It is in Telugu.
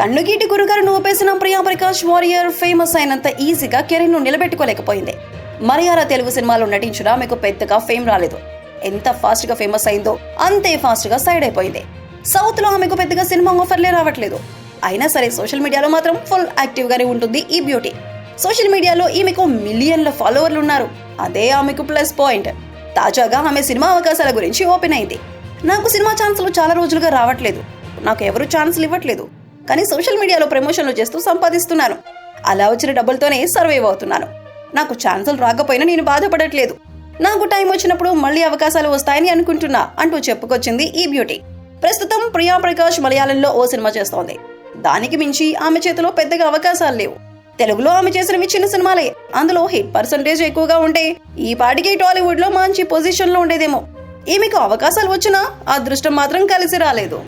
కన్నుగీటి గురుగారు ఊపేసిన ప్రియా ప్రకాష్ వారియర్ ఫేమస్ అయినంత ఈజీగా కెరీర్ను నిలబెట్టుకోలేకపోయింది. మరియారా తెలుగు సినిమాలో నటించిన ఆమెకు పెద్దగా ఫేమ్ రాలేదు. ఎంత ఫాస్ట్గా ఫేమస్ అయిందో అంతే ఫాస్ట్గా సైడ్ అయిపోయింది. సౌత్లో ఆమెకు పెద్దగా సినిమా ఆఫర్లే రావట్లేదు. అయినా సరే సోషల్ మీడియాలో మాత్రం ఫుల్ యాక్టివ్ గానే ఉంటుంది ఈ బ్యూటీ. సోషల్ మీడియాలో ఈమెకు మిలియన్ల ఫాలోవర్లు ఉన్నారు అదే ఆమెకు ప్లస్ పాయింట్. తాజాగా ఆమె సినిమా అవకాశాల గురించి ఓపెన్ అయింది. నాకు సినిమా ఛాన్సులు చాలా రోజులుగా రావట్లేదు. నాకు ఎవరు ఛాన్సులు ఇవ్వట్లేదు. కానీ సోషల్ మీడియాలో ప్రమోషన్లు చేస్తూ సంపాదిస్తున్నాను. అలా వచ్చిన డబ్బులతోనే సర్వైవ్ అవుతున్నాను. నాకు ఛాన్సులు రాకపోయినా నేను బాధపడట్లేదు. నాకు టైం వచ్చినప్పుడు మళ్ళీ అవకాశాలు వస్తాయని అనుకుంటున్నా అంటూ చెప్పుకొచ్చింది ఈ బ్యూటీ. ప్రస్తుతం ప్రియా ప్రకాష్ మలయాళంలో ఓ సినిమా చేస్తోంది. దానికి మించి ఆమె చేతిలో పెద్దగా అవకాశాలు లేవు. తెలుగులో ఆమె చేసినవి చిన్న సినిమాలే. అందులో హిట్ పర్సంటేజ్ ఎక్కువగా ఉంటే ఈ పాటికి టాలీవుడ్లో మంచి పొజిషన్లో ఉండేదేమో. ఈమెకు అవకాశాలు వచ్చినా అదృష్టం మాత్రం కలిసి రాలేదు.